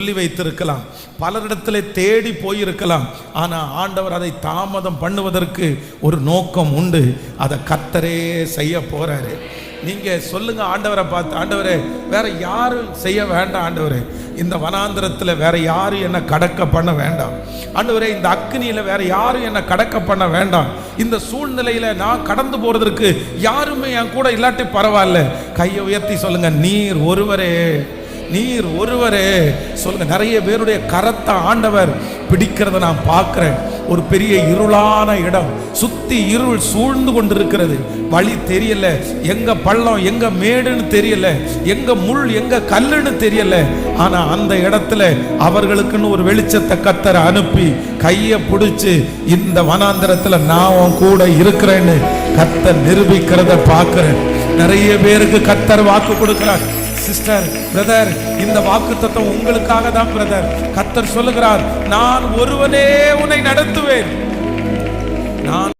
சொல்லி வைத்திருக்கலாம். பலரிடத்தில் தேடி போயிருக்கலாம். ஆனால் ஆண்டவர் அதை தாமதம் பண்ணுவதற்கு ஒரு நோக்கம் உண்டு. அதை கத்தரே செய்ய போறாரு. நீங்கள் சொல்லுங்க ஆண்டவரை பார்த்து ஆண்டவரே வேற யாரும் செய்ய வேண்டாம் ஆண்டவரே. இந்த வனாந்திரத்தில் வேற யாரும் என்னை கடக்க பண்ண வேண்டாம். ஆண்டவரே இந்த அக்னியில் வேற யாரும் என்னை கடக்க பண்ண வேண்டாம். இந்த சூழ்நிலையில் நான் கடந்து போகிறதுக்கு யாருமே என் கூட இல்லாட்டி பரவாயில்ல. கையை உயர்த்தி சொல்லுங்க நீர் ஒருவரே. நீர் ஒருவரே. சொல்லுங்க நிறைய பேருடைய கரத்தை ஆண்டவர் பிடிக்கிறத நான் பார்க்கிறேன். ஒரு பெரிய இருளான இடம். சுத்தி இருள் சூழ்ந்து கொண்டிருக்கிறது. வழி தெரியல. எங்க பள்ளம் எங்க மேடுன்னு தெரியல. எங்க முள் எங்க கல்லுன்னு தெரியல. ஆனா அந்த இடத்துல அவர்களுக்குன்னு ஒரு வெளிச்சத்தை கத்தரை அனுப்பி கையை பிடிச்சி இந்த வனாந்திரத்துல நான் உன் கூட இருக்கிறேன்னு கத்தர் நிரூபிக்கிறத பார்க்கிறேன். நிறைய பேருக்கு கத்தர் வாக்கு கொடுக்கிறார். சிஸ்டர் பிரதர் இந்த வாக்கு தத்துவம் உங்களுக்காக தான் பிரதர் கத்தர் சொல்லுகிறார் நான் ஒருவனே உன்னை நடத்துவேன். நான்